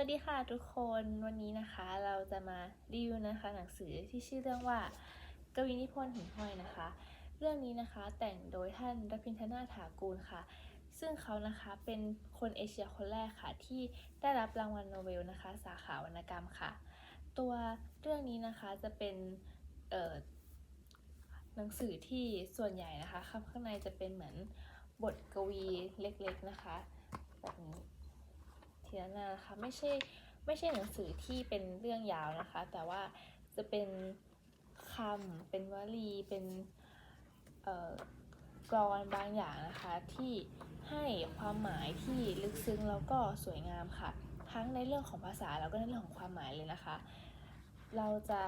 วัสดีค่ะทุกคนวันนี้นะคะเราจะมารีวิวนะคะหนังสือที่ชื่อเรื่องว่ากวีนิพนธ์หิ่งห้อยนะคะ เรื่องนี้นะคะแต่งโดยท่านรพินทนาถากูลค่ะ ซึ่งเขานะคะเป็นคนเอเชียคนแรกค่ะ ที่ได้รับรางวัลโนเบลนะคะ สาขาวรรณกรรมค่ะ ตัวเรื่องนี้นะคะจะเป็นหนังสือที่ส่วนใหญ่นะคะข้างในจะเป็นเหมือนบทกวีเล็กๆนะคะแบบนี้ ทีละหน้านะคะไม่ใช่ไม่ใช่หนังสือที่เป็นเรื่องยาวนะคะ แต่ว่าจะเป็นคำเป็นวลีเป็นกรอนบางอย่างนะคะที่ให้ความหมายที่ลึกซึ้งแล้วก็สวยงามค่ะ ทั้งในเรื่องของภาษาแล้วก็ในเรื่องของความหมายเลยนะคะ เราจะ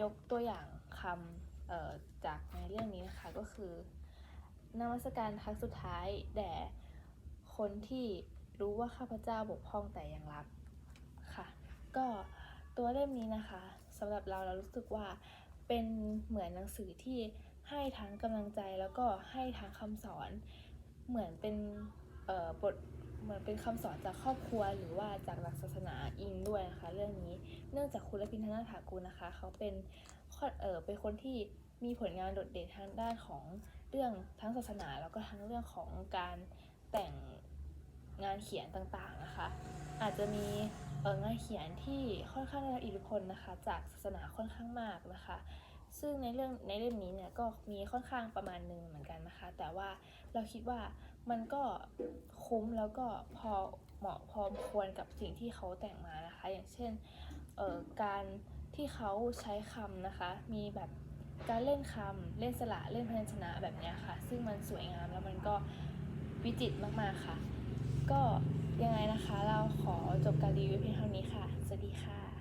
ยกตัวอย่างคำจากในเรื่องนี้นะคะก็คือนมัสการครั้งสุดท้ายแด่คนที่ รู้ว่าข้าพเจ้าบกพร่องแต่ยังรักค่ะ ก็ตัวเล่มนี้นะคะสำหรับเราเรารู้สึกว่าเป็นเหมือนหนังสือที่ให้ทั้งกำลังใจแล้วก็ให้ทั้งคำสอน เหมือนเป็นบทเหมือนเป็นคำสอนจากครอบครัวหรือว่าจากหลักศาสนาอิงด้วยนะคะ เรื่องนี้เนื่องจากคุณรพินทนาถากูลนะคะ เขาเป็นเออเป็นคนที่มีผลงานโดดเด่นทางด้านของเรื่องทั้งศาสนาแล้วก็ทั้งเรื่องของการแต่ง งานเขียนต่างๆนะคะ อาจจะมีงานเขียนที่ค่อนข้างได้รับอิทธิพลนะคะ จากศาสนาค่อนข้างมากนะคะ ซึ่งในเรื่องในเล่มนี้เนี่ยก็มีค่อนข้างประมาณหนึ่งเหมือนกันนะคะ แต่ว่าเราคิดว่ามันก็คุ้มแล้วก็พอเหมาะพอควรกับสิ่งที่เขาแต่งมานะคะ อย่างเช่นการที่เขาใช้คำนะคะ มีแบบการเล่นคำเล่นสระเล่นพยัญชนะแบบนี้ค่ะ ซึ่งมันสวยงามแล้วมันก็วิจิตรมากๆค่ะ ก็ยังไงนะคะ เราขอจบการรีวิวเพียงเท่านี้ค่ะ สวัสดีค่ะ